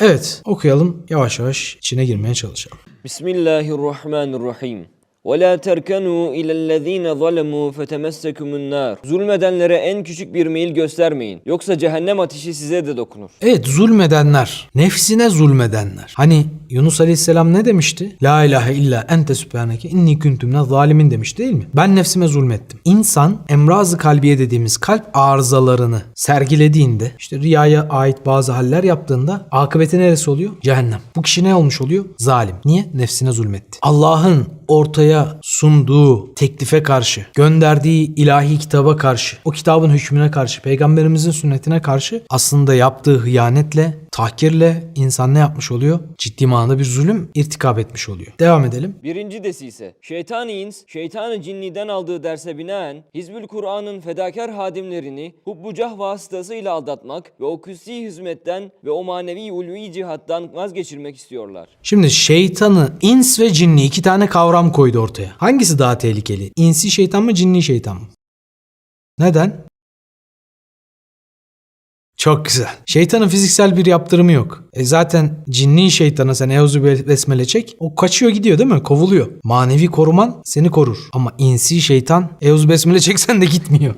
Evet okuyalım yavaş yavaş içine girmeye çalışalım. Bismillahirrahmanirrahim. وَلَا تَرْكَنُوا إِلَى الَّذ۪ينَ ظَلَمُوا فَتَمَسَّكُمُ النَّارِ Zulmedenlere en küçük bir meyil göstermeyin. Yoksa cehennem ateşi size de dokunur. Evet zulmedenler, nefsine zulmedenler. Hani Yunus Aleyhisselam ne demişti? La ilahe illa ente sübhaneke inni kuntum zalimin demiş değil mi? Ben nefsime zulmettim. İnsan emrazı kalbiye dediğimiz kalp arızalarını sergilediğinde işte riyaya ait bazı haller yaptığında akıbeti neresi oluyor? Cehennem. Bu kişi ne olmuş oluyor? Zalim. Niye? Nefsine zulmetti. Allah'ın ortaya sunduğu teklife karşı, gönderdiği ilahi kitaba karşı, o kitabın hükmüne karşı, peygamberimizin sünnetine karşı aslında yaptığı hıyanetle, tahkirle insan ne yapmış oluyor? Ciddi manada bir zulüm irtikap etmiş oluyor. Devam edelim. Birinci desise, şeytan-ı ins, şeytan-ı cinniden aldığı derse binaen, Hizbül Kur'an'ın fedakar hadimlerini hubbucah vasıtasıyla aldatmak ve o kutsi hizmetten ve o manevi ulvi cihattan vazgeçirmek istiyorlar. Şimdi şeytanı, ins ve cinni iki tane kavram koydu ortaya. Hangisi daha tehlikeli? İnsi şeytan mı, cinni şeytan mı? Neden? Çok güzel. Şeytanın fiziksel bir yaptırımı yok. E zaten cinni şeytana sen Euzu Besmele çek. O kaçıyor gidiyor değil mi? Kovuluyor. Manevi koruman seni korur. Ama insi şeytan Euzu Besmele çeksen de gitmiyor.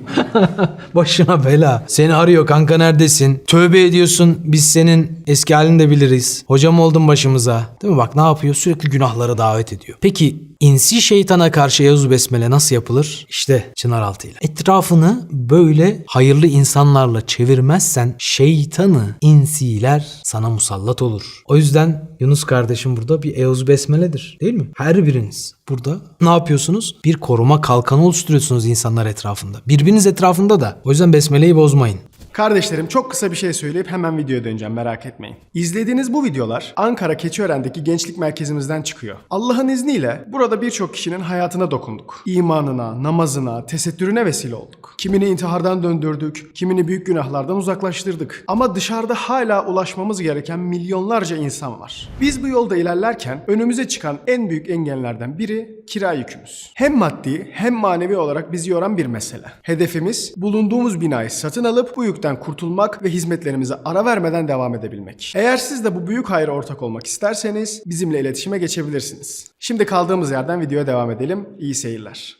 Başına bela. Seni arıyor kanka neredesin? Tövbe ediyorsun. Biz senin eski halini de biliriz. Hocam oldun başımıza. Değil mi? Bak ne yapıyor? Sürekli günahlara davet ediyor. Peki insi şeytana karşı Euzu Besmele nasıl yapılır? İşte çınar altıyla. Etrafını böyle hayırlı insanlarla çevirmezsen şeytanı insiler sana musallat olur. O yüzden Yunus kardeşim burada bir Euzu Besmele'dir değil mi? Her biriniz burada ne yapıyorsunuz? Bir koruma kalkanı oluşturuyorsunuz insanlar etrafında. Birbiriniz etrafında da. O yüzden Besmele'yi bozmayın. Kardeşlerim çok kısa bir şey söyleyip hemen videoya döneceğim merak etmeyin. İzlediğiniz bu videolar Ankara Keçiören'deki gençlik merkezimizden çıkıyor. Allah'ın izniyle burada birçok kişinin hayatına dokunduk. İmanına, namazına, tesettürüne vesile olduk. Kimini intihardan döndürdük, kimini büyük günahlardan uzaklaştırdık. Ama dışarıda hala ulaşmamız gereken milyonlarca insan var. Biz bu yolda ilerlerken önümüze çıkan en büyük engellerden biri kira yükümüz. Hem maddi hem manevi olarak bizi yoran bir mesele. Hedefimiz bulunduğumuz binayı satın alıp bu yükten kurtulmak ve hizmetlerimize ara vermeden devam edebilmek. Eğer siz de bu büyük hayra ortak olmak isterseniz bizimle iletişime geçebilirsiniz. Şimdi kaldığımız yerden videoya devam edelim. İyi seyirler.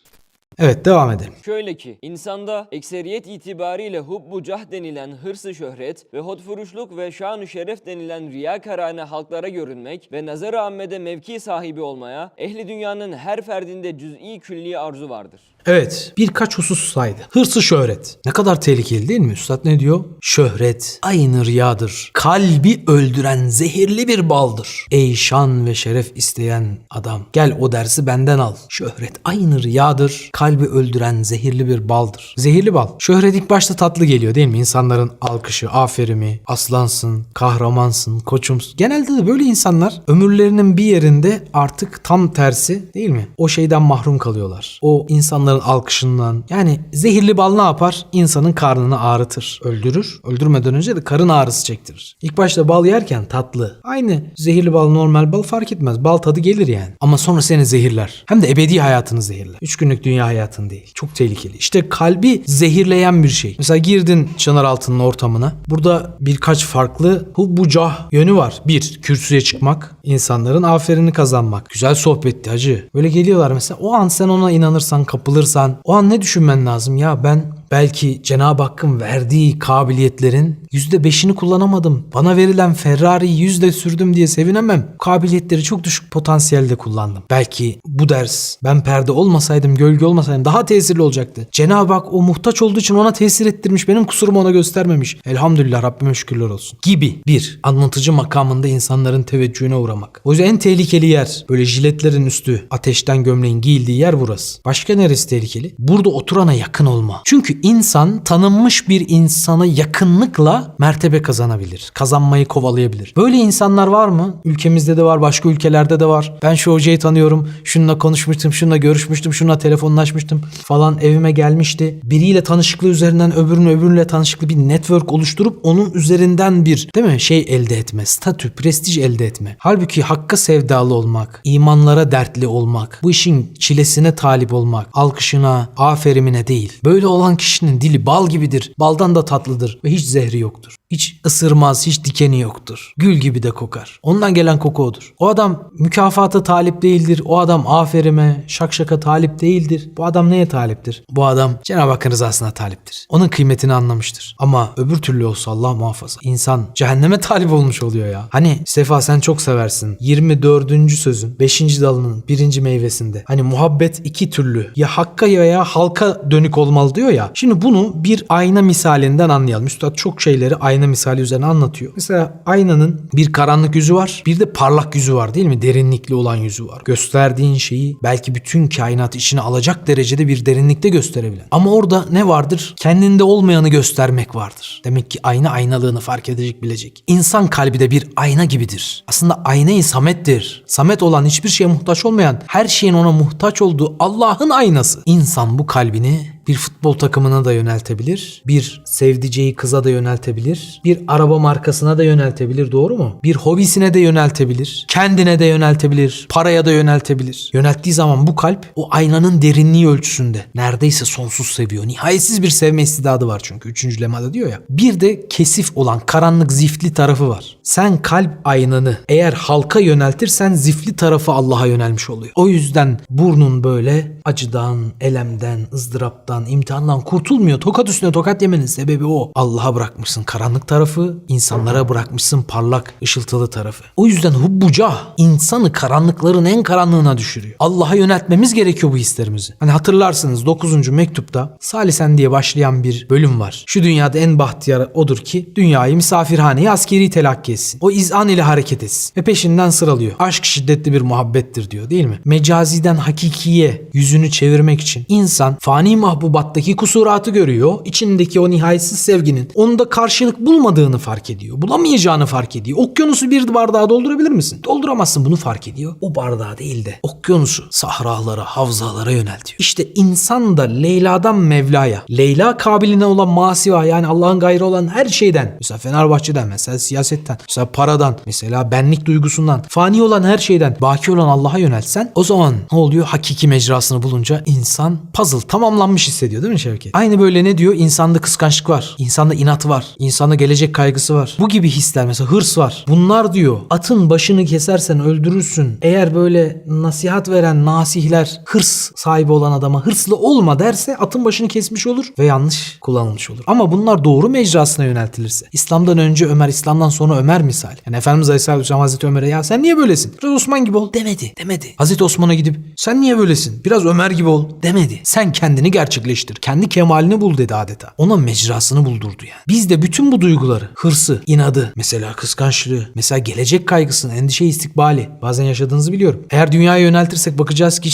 Evet devam edelim. Şöyle ki, insanda ekseriyet itibariyle hubbu cah denilen hırsı şöhret ve hodfuruşluk ve şan-ı şeref denilen riyakarane halklara görünmek ve nazar-ı ammede mevki sahibi olmaya, ehli dünyanın her ferdinde cüz'i külli arzu vardır. Evet birkaç husus saydı. Hırsı şöhret. Ne kadar tehlikeli değil mi? Üstad ne diyor? Şöhret aynı riyadır. Kalbi öldüren zehirli bir baldır. Ey şan ve şeref isteyen adam. Gel o dersi benden al. Şöhret aynı riyadır. Kalbi öldüren zehirli bir baldır. Zehirli bal. Şöhret ilk başta tatlı geliyor değil mi? İnsanların alkışı, aferimi, aslansın, kahramansın, koçumsun. Genelde de böyle insanlar ömürlerinin bir yerinde artık tam tersi değil mi? O şeyden mahrum kalıyorlar. O insanların alkışından. Yani zehirli bal ne yapar? İnsanın karnını ağrıtır, öldürür. Öldürmeden önce de karın ağrısı çektirir. İlk başta bal yerken tatlı. Aynı zehirli bal, normal bal fark etmez. Bal tadı gelir yani. Ama sonra seni zehirler. Hem de ebedi hayatını zehirler. Üç günlük dünya hayatın değil. Çok tehlikeli. İşte kalbi zehirleyen bir şey. Mesela girdin Çınaraltı'nın ortamına. Burada birkaç farklı hubbucah yönü var. Bir, kürsüye çıkmak. insanların aferini kazanmak. Güzel sohbetti hacı. Böyle geliyorlar mesela. O an sen ona inanırsan, kapılırsan. O an ne düşünmen lazım? Ya ben Belki Cenab-ı Hakk'ın verdiği kabiliyetlerin %5'ini kullanamadım. Bana verilen Ferrari'yi yüzde sürdüm diye sevinemem. Kabiliyetleri çok düşük potansiyelde kullandım. Belki bu ders ben perde olmasaydım, gölge olmasaydım daha tesirli olacaktı. Cenab-ı Hak o muhtaç olduğu için ona tesir ettirmiş. Benim kusurumu ona göstermemiş. Elhamdülillah Rabbime şükürler olsun. Gibi bir anlatıcı makamında insanların teveccühüne uğramak. O yüzden en tehlikeli yer böyle jiletlerin üstü ateşten gömleğin giyildiği yer burası. Başka neresi tehlikeli? Burada oturana yakın olma. Çünkü insan tanınmış bir insana yakınlıkla mertebe kazanabilir. Kazanmayı kovalayabilir. Böyle insanlar var mı? Ülkemizde de var, başka ülkelerde de var. Ben şu hocayı tanıyorum. Şununla konuşmuştum, şununla görüşmüştüm, şununla telefonlaşmıştım falan evime gelmişti. Biriyle tanışıklığı üzerinden öbürünü öbürüyle tanışıklı bir network oluşturup onun üzerinden bir değil mi şey elde etme, statü, prestij elde etme. Halbuki hakka sevdalı olmak, imanlara dertli olmak, bu işin çilesine talip olmak, alkışına, aferimine değil. Böyle olan kişinin dili bal gibidir. Baldan da tatlıdır ve hiç zehri yoktur. Hiç ısırmaz, hiç dikeni yoktur. Gül gibi de kokar. Ondan gelen koku odur. O adam mükafata talip değildir. O adam aferime, şakşaka talip değildir. Bu adam neye taliptir? Bu adam Cenab-ı Hakk'ın rızasına taliptir. Onun kıymetini anlamıştır. Ama öbür türlü olsa Allah muhafaza. İnsan cehenneme talip olmuş oluyor ya. Hani Sefa sen çok seversin. 24. sözün 5. dalının 1. meyvesinde. Hani muhabbet iki türlü. Ya hakka ya halka dönük olmalı diyor ya. Şimdi bunu bir ayna misalinden anlayalım. Üstad çok şeyleri ayna misali üzerine anlatıyor. Mesela aynanın bir karanlık yüzü var. Bir de parlak yüzü var değil mi? Derinlikli olan yüzü var. Gösterdiğin şeyi belki bütün kainat içine alacak derecede bir derinlikte gösterebilen. Ama orada ne vardır? Kendinde olmayanı göstermek vardır. Demek ki ayna aynalığını fark edecek bilecek. İnsan kalbi de bir ayna gibidir. Aslında aynayı samettir. Samet olan hiçbir şeye muhtaç olmayan, her şeyin ona muhtaç olduğu Allah'ın aynası. İnsan bu kalbini bir futbol takımına da yöneltebilir. Bir sevdiceği kıza da yöneltebilir. Bir araba markasına da yöneltebilir doğru mu? Bir hobisine de yöneltebilir. Kendine de yöneltebilir. Paraya da yöneltebilir. Yönelttiği zaman bu kalp o aynanın derinliği ölçüsünde neredeyse sonsuz seviyor. Nihayetsiz bir sevme istidadı var çünkü. Üçüncü lemada diyor ya. Bir de kesif olan karanlık zifli tarafı var. Sen kalp aynanı eğer halka yöneltirsen zifli tarafı Allah'a yönelmiş oluyor. O yüzden burnun böyle acıdan, elemden, ızdıraptan, imtihandan kurtulmuyor. Tokat üstüne tokat yemenin sebebi o. Allah'a bırakmışsın karanlık tarafı, insanlara bırakmışsın parlak, ışıltılı tarafı. O yüzden hubbucah insanı karanlıkların en karanlığına düşürüyor. Allah'a yöneltmemiz gerekiyor bu hislerimizi. Hani hatırlarsınız 9. mektupta Salisen diye başlayan bir bölüm var. Şu dünyada en bahtiyarı odur ki dünyayı misafirhaneye askeri telakki etsin. O izan ile hareket etsin. Ve peşinden sıralıyor. Aşk şiddetli bir muhabbettir diyor değil mi? Mecaziden hakikiye yüzünü çevirmek için insan fani mahbubattaki kusuratı görüyor. İçindeki o nihayetsiz sevginin onda karşılık bulmadığını fark ediyor. Bulamayacağını fark ediyor. Okyanusu bir bardağa doldurabilir misin? Dolduramazsın bunu fark ediyor. O bardağı değil de okyanusu sahralara, havzalara yöneltiyor. İşte insan da Leyla'dan Mevla'ya, Leyla kabiline olan masiva yani Allah'ın gayrı olan her şeyden, mesela Fenerbahçe'den, mesela siyasetten, mesela paradan, mesela benlik duygusundan, fani olan her şeyden, baki olan Allah'a yöneltsen o zaman ne oluyor? Hakiki mecrasını bulunca insan puzzle tamamlanmış hissediyor değil mi Şevket? Aynı böyle ne diyor? İnsanda kıskançlık var, insanda inat var, insanda gelecek kaygısı var. Bu gibi hisler mesela hırs var. Bunlar diyor atın başını kesersen öldürürsün. Eğer böyle nasihat veren nasihler hırs sahibi olan adama hırslı olma derse atın başını kesmiş olur ve yanlış kullanılmış olur. Ama bunlar doğru mecrasına yöneltilirse. İslam'dan önce Ömer, İslam'dan sonra Ömer misal. Yani Efendimiz Aleyhisselatü Vesselam Hazreti Ömer'e ya sen niye böylesin? Biraz Osman gibi ol demedi. Demedi. Hazreti Osman'a gidip sen niye böylesin? Biraz Ömer gibi ol demedi. Sen kendini gerçekleştir. Kendi kemalini bul dedi adeta. Ona mecrasını buldurdu yani. Biz de bütün bu duyguları, hırsı, inadı, mesela kıskançlığı, mesela gelecek kaygısını, endişe istikbali bazen yaşadığınızı biliyorum. Eğer dünyaya yöneltirsek bakacağız ki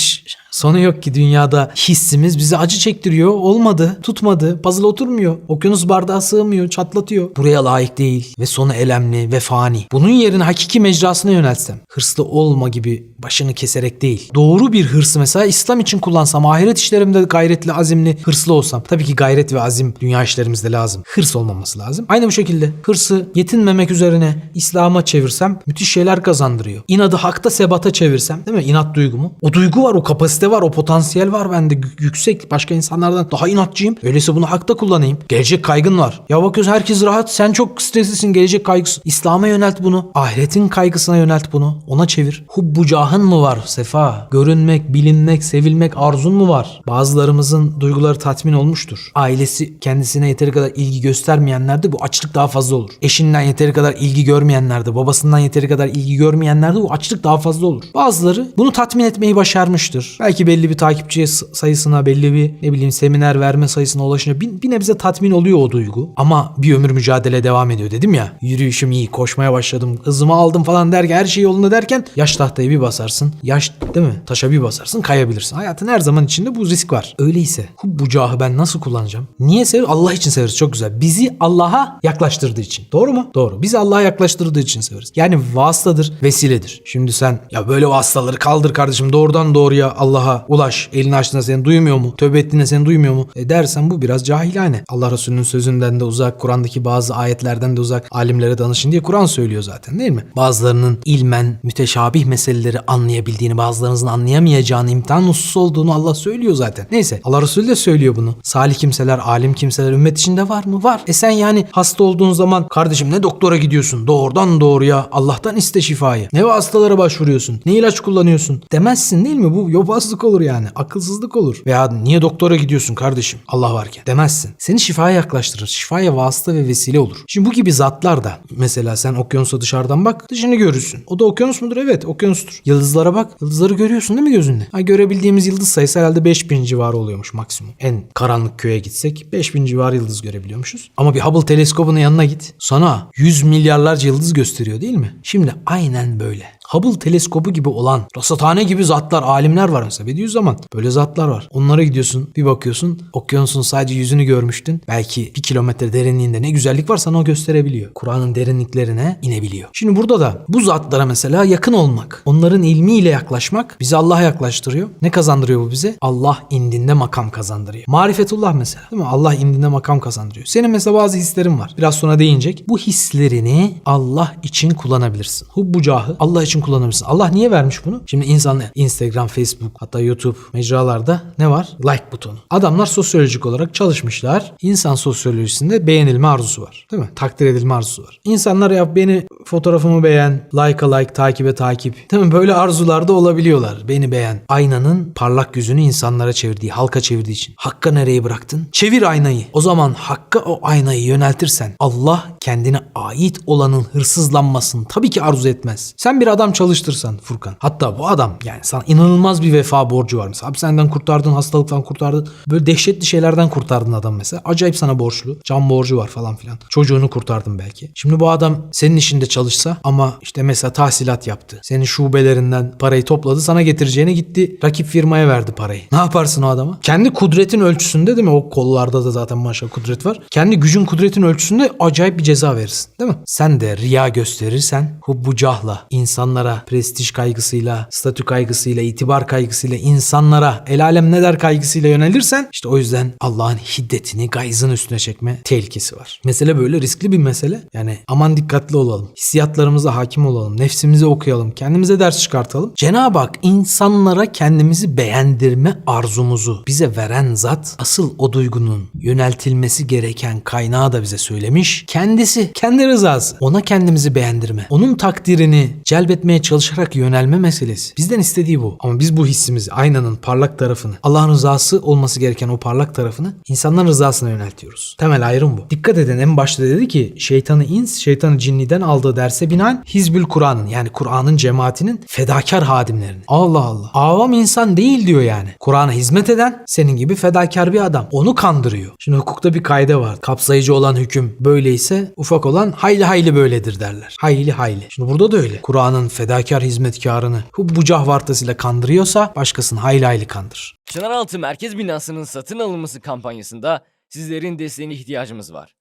sonu yok ki dünyada hissimiz bizi acı çektiriyor. Olmadı, tutmadı, puzzle oturmuyor. Okyanus bardağı sığmıyor, çatlatıyor. Buraya layık değil ve sonu elemli ve fani. Bunun yerine hakiki mecrasına yöneltsem. Hırslı olma gibi başını keserek değil. Doğru bir hırsı mesela İslam için kullansam, ahiret işlerimde gayretli, azimli, hırslı olsam. Tabii ki gayret ve azim dünya işlerimizde lazım. Hırs olmaması lazım. Aynı bu şekilde hırsı yetinmemek üzerine İslam'a çevirsem müthiş şeyler kazandırıyor. İnadı hakta sebata çevirsem değil mi? İnat duygumu. O duygu var, o kapasite var, o potansiyel var bende yüksek. Başka insanlardan daha inatçıyım. Öyleyse bunu hakta kullanayım. Gelecek kaygın var. Ya bakıyorsun herkes rahat. Sen çok streslisin. Gelecek kaygısı. İslam'a yönelt bunu. Ahiretin kaygısına yönelt bunu. Ona çevir. Hubbu cahın mı var Sefa? Görünmek, bilinmek, sevilmek arzun mu var? Bazılarımızın duyguları tatmin olmuştur. Ailesi kendisine yeteri kadar ilgi göstermeyenlerde bu açlık daha fazla olur. Eşinden yeteri kadar ilgi görmeyenlerde, babasından yeteri kadar ilgi görmeyenlerde bu açlık daha fazla olur. Bazıları bunu tatmin etmeyi başarmıştır. Belki belli bir takipçi sayısına, belli bir ne bileyim seminer verme sayısına ulaşınca bir, bir nebze tatmin oluyor o duygu. Ama bir ömür mücadele devam ediyor dedim ya. Yürüyüşüm iyi, koşmaya başladım, hızımı aldım falan derken her şey yolunda derken yaş tahtayı bir basarsın. Yaş değil mi? Taşa bir basarsın kayabilirsin. Hayatın her zaman içinde bu risk var. Öyleyse bu cahı ben nasıl kullanacağım? Niye seviyoruz? Allah için severiz. Çok güzel. Bizi Allah'a yaklaştırdığı için. Doğru mu? Doğru. Bizi Allah'a yaklaştırdığı için severiz. Yani vasıtadır, vesiledir. Şimdi sen ya böyle vasıtaları kaldır kardeşim doğrudan doğruya Allah'a Allah'a ulaş. Elini açtığında seni duymuyor mu? Tövbe ettiğinde seni duymuyor mu? E dersen bu biraz cahilane. Allah Resulü'nün sözünden de uzak, Kur'an'daki bazı ayetlerden de uzak alimlere danışın diye Kur'an söylüyor zaten değil mi? Bazılarının ilmen müteşabih meseleleri anlayabildiğini, bazılarınızın anlayamayacağını, imtihan hususu olduğunu Allah söylüyor zaten. Neyse Allah Resulü de söylüyor bunu. Salih kimseler, alim kimseler ümmet içinde var mı? Var. E sen yani hasta olduğun zaman kardeşim ne doktora gidiyorsun? Doğrudan doğruya Allah'tan iste şifayı. Ne hastalara başvuruyorsun? Ne ilaç kullanıyorsun? Demezsin değil mi? Bu yobazlık olur yani. Akılsızlık olur. Veya niye doktora gidiyorsun kardeşim? Allah varken. Demezsin. Seni şifaya yaklaştırır. Şifaya vasıta ve vesile olur. Şimdi bu gibi zatlar da mesela sen okyanusa dışarıdan bak dışını görürsün. O da okyanus mudur? Evet okyanustur. Yıldızlara bak. Yıldızları görüyorsun değil mi gözünle? Ha, görebildiğimiz yıldız sayısı herhalde 5000 civarı oluyormuş maksimum. En karanlık köye gitsek 5000 civarı yıldız görebiliyormuşuz. Ama bir Hubble teleskobunun yanına git. Sana 100 milyarlarca yıldız gösteriyor değil mi? Şimdi aynen böyle. Hubble teleskobu gibi olan rasathane gibi zatlar, alimler var mesela. Bediüzzaman böyle zatlar var. Onlara gidiyorsun bir bakıyorsun okyanusun sadece yüzünü görmüştün. Belki bir kilometre derinliğinde ne güzellik var sana o gösterebiliyor. Kur'an'ın derinliklerine inebiliyor. Şimdi burada da bu zatlara mesela yakın olmak, onların ilmiyle yaklaşmak bizi Allah'a yaklaştırıyor. Ne kazandırıyor bu bize? Allah indinde makam kazandırıyor. Marifetullah mesela değil mi? Allah indinde makam kazandırıyor. Senin mesela bazı hislerin var. Biraz sonra değinecek. Bu hislerini Allah için kullanabilirsin. Hubbucahı Allah için kullanabilirsin. Allah niye vermiş bunu? Şimdi insan Instagram, Facebook hatta YouTube mecralarda ne var? Like butonu. Adamlar sosyolojik olarak çalışmışlar. İnsan sosyolojisinde beğenilme arzusu var. Değil mi? Takdir edilme arzusu var. İnsanlar ya beni fotoğrafımı beğen, like'a like, takibe takip. Değil mi? Böyle arzularda olabiliyorlar. Beni beğen. Aynanın parlak yüzünü insanlara çevirdiği, halka çevirdiği için. Hakka nereye bıraktın? Çevir aynayı. O zaman hakka o aynayı yöneltirsen Allah kendine ait olanın hırsızlanmasını tabii ki arzu etmez. Sen bir adam çalıştırsan Furkan. Hatta bu adam yani sana inanılmaz bir vefa borcu var mesela. Hapishaneden kurtardın, hastalıktan kurtardın. Böyle dehşetli şeylerden kurtardın adam mesela. Acayip sana borçlu. Can borcu var falan filan. Çocuğunu kurtardın belki. Şimdi bu adam senin işinde çalışsa ama işte mesela tahsilat yaptı. Senin şubelerinden parayı topladı sana getireceğine gitti rakip firmaya verdi parayı. Ne yaparsın o adama? Kendi kudretin ölçüsünde değil mi? O kollarda da zaten maşallah kudret var. Kendi gücün kudretin ölçüsünde acayip bir ceza verirsin. Değil mi? Sen de riya gösterirsen hubbu cahla insanlara prestij kaygısıyla, statü kaygısıyla, itibar kaygısıyla insanlara el alem ne der kaygısıyla yönelirsen işte o yüzden Allah'ın hiddetini gayzın üstüne çekme tehlikesi var. Mesele böyle riskli bir mesele. Yani aman dikkatli olalım. Hissiyatlarımıza hakim olalım. Nefsimizi okuyalım. Kendimize ders çıkartalım. Cenab-ı Hak insanlara kendimizi beğendirme arzumuzu bize veren zat asıl o duygunun yöneltilmesi gereken kaynağı da bize söylemiş. Kendisi, kendi rızası. Ona kendimizi beğendirme. Onun takdirini celbetmeye çalışarak yönelme meselesi. Bizden istediği bu. Ama biz bu hissimizi, aynanın parlak tarafını, Allah'ın rızası olması gereken o parlak tarafını insanların rızasına yöneltiyoruz. Temel ayrım bu. Dikkat edin en başta dedi ki şeytanı ins, şeytanı cinniden aldığı derse binaen Hizbül Kur'an'ın yani Kur'an'ın cemaatinin fedakar hadimlerini. Allah Allah. Avam insan değil diyor yani. Kur'an'a hizmet eden senin gibi fedakar bir adam. Onu kandırıyor. Şimdi hukukta bir kaide var. Kapsayıcı olan hüküm böyleyse ufak olan hayli hayli böyledir derler. Hayli hayli. Şimdi burada da öyle. Kur'an'ın fedakar hizmetkarını hubbu cahvartasıyla kandırıyorsa başkasını hayli hayli kandır. Çınaraltı Merkez Binası'nın satın alınması kampanyasında sizlerin desteğine ihtiyacımız var.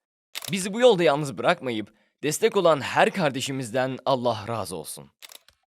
Bizi bu yolda yalnız bırakmayıp destek olan her kardeşimizden Allah razı olsun.